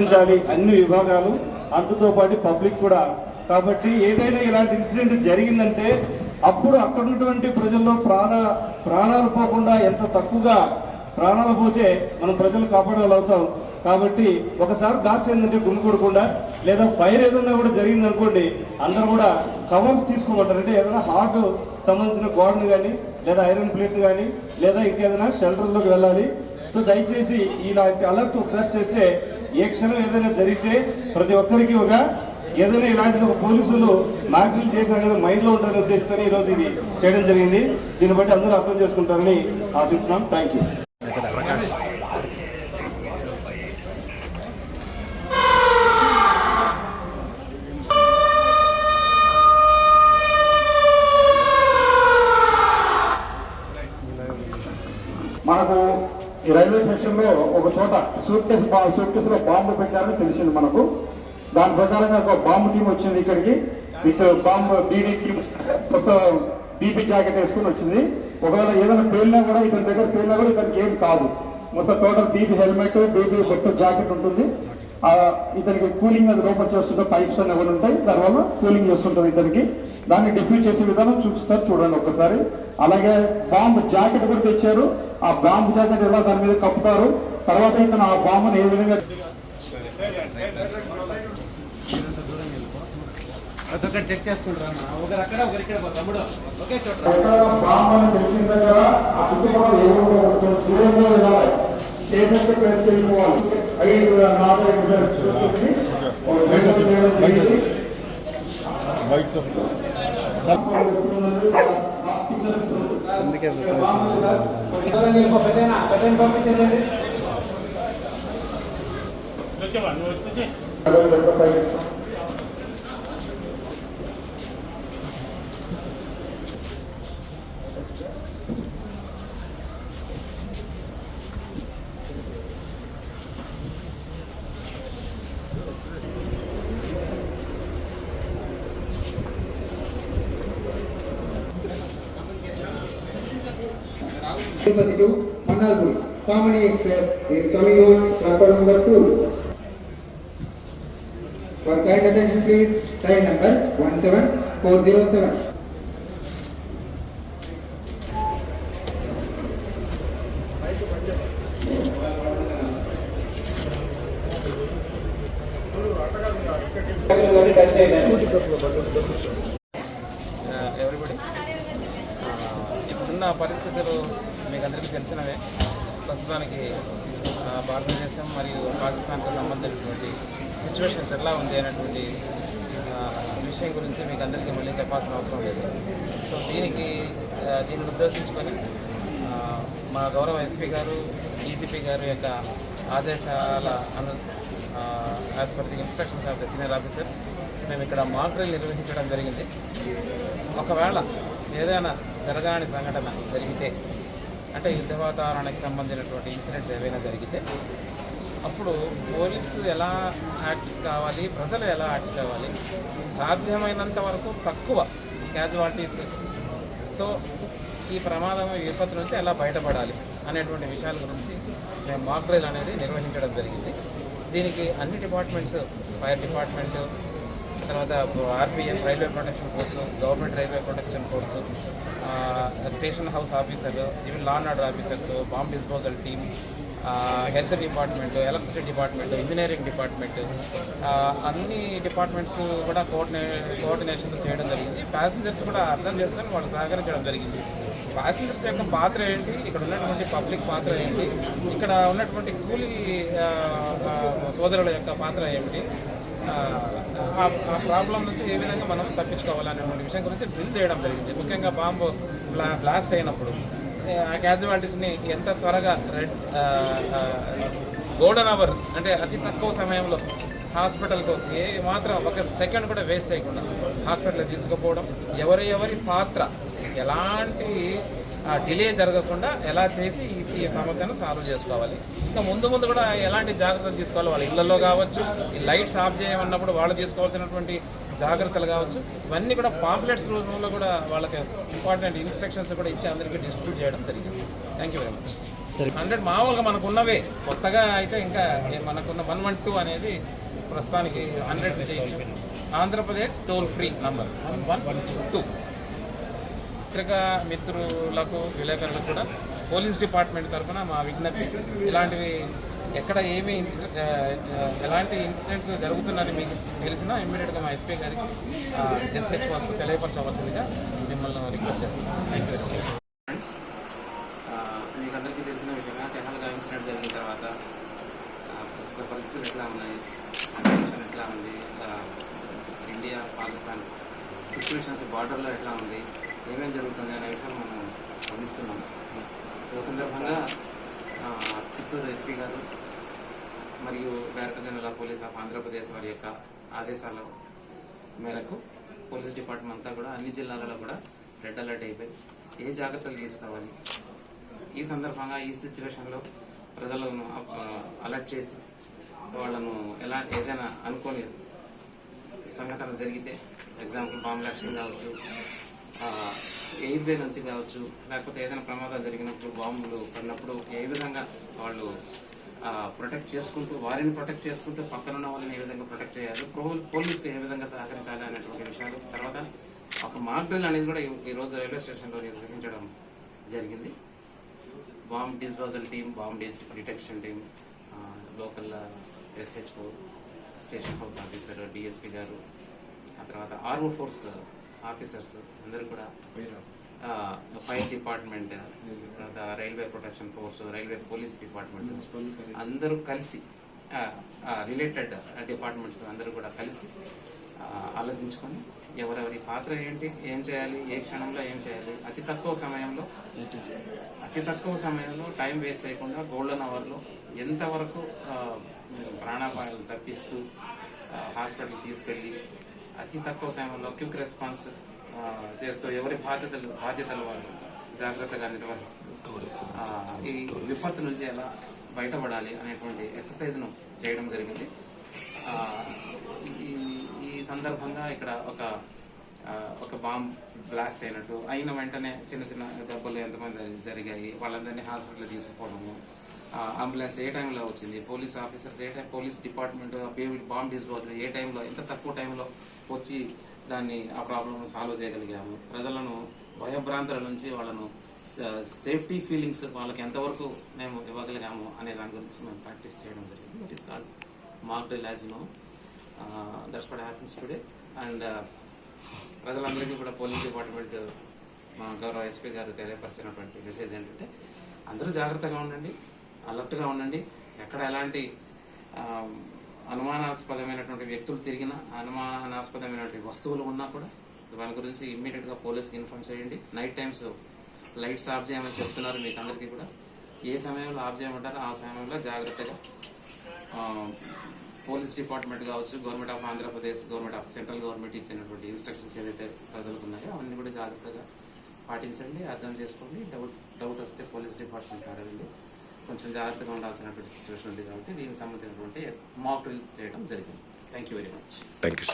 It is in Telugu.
ఉంచాలి అన్ని విభాగాలు అంతతో పాటు పబ్లిక్ కూడా. కాబట్టి ఏదైనా ఇలాంటి ఇన్సిడెంట్ జరిగిందంటే అప్పుడు అక్కడ ఉన్నటువంటి ప్రజల్లో ప్రాణ ప్రాణాలు పోకుండా ఎంత తక్కువగా ప్రాణాలు పోతే మనం ప్రజలు కాపాడగలుగుతాం. కాబట్టి ఒకసారి బ్లాస్ట్ అయిందంటే గుమికూడకుండా లేదా ఫైర్ ఏదైనా కూడా జరిగింది అనుకోండి అందరూ కూడా కవర్స్ తీసుకోమంటారు. అంటే ఏదైనా హార్ట్ సంబంధించిన గోడను కానీ లేదా ఐరన్ ప్లేట్ కానీ లేదా ఇంకేదైనా షెల్టర్లోకి వెళ్ళాలి. సో దయచేసి ఇలాంటి అలర్ట్ ఒకసారి చేస్తే ఏ క్షణం ఏదైనా జరిగితే ప్రతి ఒక్కరికి ఒక ఏదైనా ఇలాంటిది ఒక పోలీసులు నాకిల్ చేసిన అనేది మైండ్లో ఉంటుందని ఉద్దేశంతో ఈరోజు ఇది చేయడం జరిగింది. దీన్ని బట్టి అందరూ అర్థం చేసుకుంటారని ఆశిస్తున్నాం. థ్యాంక్ యూ మనకు ఈ రైల్వే స్టేషన్లో ఒక చోట సూట్ కేసు సూట్ కేసులో బాంబు పెట్టారని తెలిసింది మనకు. దాని ప్రకారంగా ఒక బాంబు టీం వచ్చింది ఇక్కడికి. విత్ బాంబు బీడీ టీమ్ కొత్త బీపీ జాకెట్ వేసుకుని వచ్చింది. ఒకవేళ ఏదైనా పేలినా కూడా ఇతని దగ్గర పేలినా కూడా ఇతనికి ఏం కాదు. మొత్తం టోటల్ బీపీ హెల్మెట్ బీపీ మొత్తం జాకెట్ ఉంటుంది. ఇతనికి కూలింగ్ అది లోపల చేస్తుంటే పైప్స్ అని ఎవరు ఉంటాయి. దానివల్ల కూలింగ్ చేస్తుంటుంది ఇతనికి. దాన్ని డిఫ్యూజ్ చేసే విధానం చూపిస్తారు చూడండి ఒకసారి. అలాగే బాంబు జాకెట్ కూడా తెచ్చారు. ఆ బాంబు జాకెట్ ఎలా దాని మీద కప్పుతారు? తర్వాత ఇతను ఆ బాంబుని ఏ విధంగా చెక్ చేసుకుంటారా? ఒకరు అక్కడ ఒకరు ఇక్కడ తమ్ముడు. ఒకే చోట ఎక్కడ బాంబు అని తెలిసిన దగ్గర ఆ చుట్టుపక్కల ఏమో కొంచెం దూరంగా వెళ్ళాలి. సేఫెస్ట్ ప్లేస్ వెళ్ళిపోవాలి ఐదు నాలుగు ఐదు ప్లేస్ చూసుకుని ఒక మెసేజ్ చేయడం జరిగింది. పెద్దనా తిరుపతి టు పన్నాల్పూర్ కామనీ express coming on platform number two for kind attention please train number one seven four zero seven touch చేయండి నా పరిస్థితులు మీకు అందరికీ తెలిసినవే. ప్రస్తుతానికి భారతదేశం మరియు పాకిస్తాన్కు సంబంధించినటువంటి సిచ్యువేషన్ ఎలా ఉంది అనేటువంటి విషయం గురించి మీకు అందరికీ మళ్ళీ చెప్పాల్సిన అవసరం లేదు. సో దీనికి దీన్ని దీనిని ఉద్దేశించుకొని మా గౌరవ ఎస్పీ గారు ఈజీపీ గారు యొక్క ఆదేశాల అను as per the instructions of the senior officers మేము ఇక్కడ మాక్ నిర్వహించడం జరిగింది. ఒకవేళ ఏదైనా జరగాని సంఘటన జరిగితే అంటే యుద్ధ వాతావరణానికి సంబంధించినటువంటి ఇన్సిడెంట్స్ ఏవైనా జరిగితే అప్పుడు పోలీసు ఎలా యాక్ట్ కావాలి ప్రజలు ఎలా యాక్ట్ కావాలి సాధ్యమైనంత వరకు తక్కువ క్యాజువాలిటీస్తో ఈ ప్రమాదం విపత్తు నుంచి ఎలా బయటపడాలి అనేటువంటి విషయాల గురించి మేము మాక్ డ్రైల్ అనేది నిర్వహించడం జరిగింది. దీనికి అన్ని డిపార్ట్మెంట్స్ ఫైర్ డిపార్ట్మెంట్ తర్వాత RPF railway protection force government railway protection force station house officer civil law and order officers bomb disposal team health department electricity department engineering department అన్ని డిపార్ట్మెంట్స్ కూడా కోఆర్డినే కోఆర్డినేషన్తో చేయడం జరిగింది. ప్యాసింజర్స్ కూడా అర్థం చేసుకొని వాళ్ళు సహకరించడం జరిగింది. ప్యాసింజర్స్ యొక్క పాత్ర ఏంటి? ఇక్కడ ఉన్నటువంటి పబ్లిక్ పాత్ర ఏంటి? ఇక్కడ ఉన్నటువంటి కూలీ సోదరుల యొక్క పాత్ర ఏమిటి? ఆ, ఆ- ప్రాబ్లం నుంచి ఏ విధంగా మనం తప్పించుకోవాలనేటువంటి విషయం గురించి డ్రిల్ చేయడం జరిగింది. ముఖ్యంగా బాంబు బ్లా బ్లాస్ట్ అయినప్పుడు ఆ క్యాజువాలిటీస్ని ఎంత త్వరగా రెడ్ గోల్డెన్ అవర్ అంటే అతి తక్కువ సమయంలో హాస్పిటల్కు ఏ మాత్రం ఒక సెకండ్ కూడా వేస్ట్ చేయకుండా హాస్పిటల్కి తీసుకుపోవడం ఎవరి ఎవరి పాత్ర ఎలాంటి డిలే జరగకుండా ఎలా చేసి ఈ సమస్యను సాల్వ్ చేసుకోవాలి. ఇంకా ముందు ముందు కూడా ఎలాంటి జాగ్రత్తలు తీసుకోవాలి? వాళ్ళ ఇళ్ళలో కావచ్చు ఈ లైట్స్ ఆఫ్ చేయమన్నప్పుడు వాళ్ళు తీసుకోవాల్సినటువంటి జాగ్రత్తలు కావచ్చు. ఇవన్నీ కూడా పాంప్లెట్స్ రూపంలో కూడా వాళ్ళకి ఇంపార్టెంట్ ఇన్స్ట్రక్షన్స్ కూడా ఇచ్చి అందరికీ డిస్ట్రిబ్యూట్ చేయడం జరిగింది. Thank you very much hundred మామూలుగా మనకు ఉన్నవే కొత్తగా అయితే ఇంకా మనకున్న వన్ వన్ టూ అనేది ప్రస్తుతానికి hundred Andhra Pradesh toll free number one one two. పత్రికా మిత్రులకు విలేకరులకు కూడా పోలీస్ డిపార్ట్మెంట్ తరఫున మా విజ్ఞప్తి. ఇలాంటివి ఎక్కడ ఏమి ఇన్సిడెంట్ ఎలాంటి ఇన్సిడెంట్స్ జరుగుతున్నాయని మీకు తెలిసినా ఇమ్మీడియట్గా మా ఎస్పీ గారికి ఎస్హెచ్ వాసుకు తెలియపరచవలసిందిగా మిమ్మల్ని రిక్వెస్ట్ చేస్తున్నాను thank you very much friends మీకు అందరికీ తెలిసిన విషయంగా టెహల్గా ఇన్సిడెంట్ జరిగిన తర్వాత ప్రస్తుత పరిస్థితులు ఎట్లా ఉన్నాయి కండిషన్ ఎట్లా ఉంది ఇండియా పాకిస్తాన్ సిచ్యువేషన్స్ బార్డర్లో ఎట్లా ఉంది ఏమేమి జరుగుతుంది అనే విషయం మనం గమనిస్తున్నాం. ఈ సందర్భంగా చిత్తూరు ఎస్పీ గారు మరియు director general of police of Andhra Pradesh వారి యొక్క ఆదేశాల మేరకు పోలీస్ డిపార్ట్మెంట్ అంతా కూడా అన్ని జిల్లాలలో కూడా రెడ్ అలర్ట్ అయిపోయి ఏ జాగ్రత్తలు తీసుకోవాలి? ఈ సందర్భంగా ఈ సిచ్యువేషన్లో ప్రజలను అలర్ట్ చేసి వాళ్ళను ఎలా ఏదైనా అనుకోని సంఘటన జరిగితే ఎగ్జాంపుల్ బాంబ్ బ్లాస్టింగ్ కావచ్చు ఎయిర్ వే నుంచి కావచ్చు లేకపోతే ఏదైనా ప్రమాదం జరిగినప్పుడు బాంబులు పడినప్పుడు ఏ విధంగా వాళ్ళు ప్రొటెక్ట్ చేసుకుంటూ వారిని ప్రొటెక్ట్ చేసుకుంటూ పక్కన ఉన్న వాళ్ళని ఏ విధంగా ప్రొటెక్ట్ చేయాలి పో- పోలీసుకి ఏ విధంగా సహకరించాలి అనేటువంటి విషయాలు తర్వాత ఒక మాక్ డ్రిల్ అనేది కూడా ఈ- రోజు రైల్వే స్టేషన్లో నిర్వహించడం జరిగింది. Bomb disposal team bomb detection team local SHO station house officer DSP గారు ఆ తర్వాత ఆర్మీ ఫోర్స్ ఆఫీసర్స్ అందరూ కూడా ఫైర్ డిపార్ట్మెంట్ తర్వాత railway protection force railway police department అందరూ కలిసి రిలేటెడ్ డిపార్ట్మెంట్స్ అందరూ కూడా కలిసి ఆలోచించుకొని ఎవరెవరి పాత్ర ఏంటి ఏం చేయాలి ఏ క్షణంలో ఏం చేయాలి అతి తక్కువ సమయంలో అతి తక్కువ సమయంలో టైం వేస్ట్ చేయకుండా గోల్డెన్ అవర్లో ఎంతవరకు ప్రాణాపాయాలు తప్పిస్తూ ఆ, హాస్పిటల్కి తీసుకెళ్ళి అతి తక్కువ సమయంలో క్విక్ రెస్పాన్స్ చేస్తూ ఎవరి బాధ్యతలు బాధ్యతలు వాళ్ళు జాగ్రత్తగా నిర్వహిస్తూ ఈ విపత్తు నుంచి ఎలా బయటపడాలి అనేటువంటి ఎక్సర్సైజ్ను చేయడం జరిగింది. ఈ సందర్భంగా ఇక్కడ ఒక ఒక బాంబ్ బ్లాస్ట్ అయినట్టు అయిన వెంటనే చిన్న చిన్న దెబ్బలు ఎంతమంది జరిగాయి వాళ్ళందరినీ హాస్పిటల్ తీసుకుపోవడము అంబులెన్స్ ఏ టైంలో వచ్చింది? పోలీస్ ఆఫీసర్స్ ఏ time police department bomb disposal ఏ టైంలో ఎంత తక్కువ టైంలో వచ్చి దాన్ని ఆ ప్రాబ్లమ్ను సాల్వ్ చేయగలిగాము? ప్రజలను భయభ్రాంతుల నుంచి వాళ్ళను సేఫ్టీ ఫీలింగ్స్ వాళ్ళకి ఎంతవరకు మేము ఇవ్వగలిగాము అనే దాని గురించి మేము ప్రాక్టీస్ చేయడం జరిగింది. That is called mock drill as know that's what happens today and ప్రజలందరికీ కూడా పోలీస్ డిపార్ట్మెంట్ మా గౌరవ ఎస్పీ గారు తెలియపరిచినటువంటి మెసేజ్ ఏంటంటే అందరూ జాగ్రత్తగా ఉండండి. అలర్ట్గా ఉండండి. ఎక్కడ ఎలాంటి అనుమానాస్పదమైనటువంటి వ్యక్తులు తిరిగినా అనుమానాస్పదమైనటువంటి వస్తువులు ఉన్నా కూడా వాళ్ళ గురించి ఇమ్మీడియట్గా పోలీస్కి ఇన్ఫార్మ్ చేయండి. నైట్ టైమ్స్ లైట్స్ ఆఫ్ చేయమని చెప్తున్నారు మీకు అందరికీ కూడా. ఏ సమయంలో ఆఫ్ చేయమంటారో ఆ సమయంలో జాగ్రత్తగా పోలీస్ డిపార్ట్మెంట్ కావచ్చు government of Andhra Pradesh government of central government ఇచ్చినటువంటి ఇన్స్ట్రక్షన్స్ ఏదైతే ప్రజలకు ఉన్నాయో అవన్నీ కూడా జాగ్రత్తగా పాటించండి అర్థం చేసుకోండి. డౌట్ డౌట్ వస్తే పోలీస్ డిపార్ట్మెంట్ అడగండి కొంచెం జాగ్రత్తగా ఉండాల్సినటువంటి సిచ్యువేషన్ ఉంది కాబట్టి దీనికి సంబంధించినటువంటి మాక్ డ్రిల్ చేయడం జరిగింది. Thank you very much thank you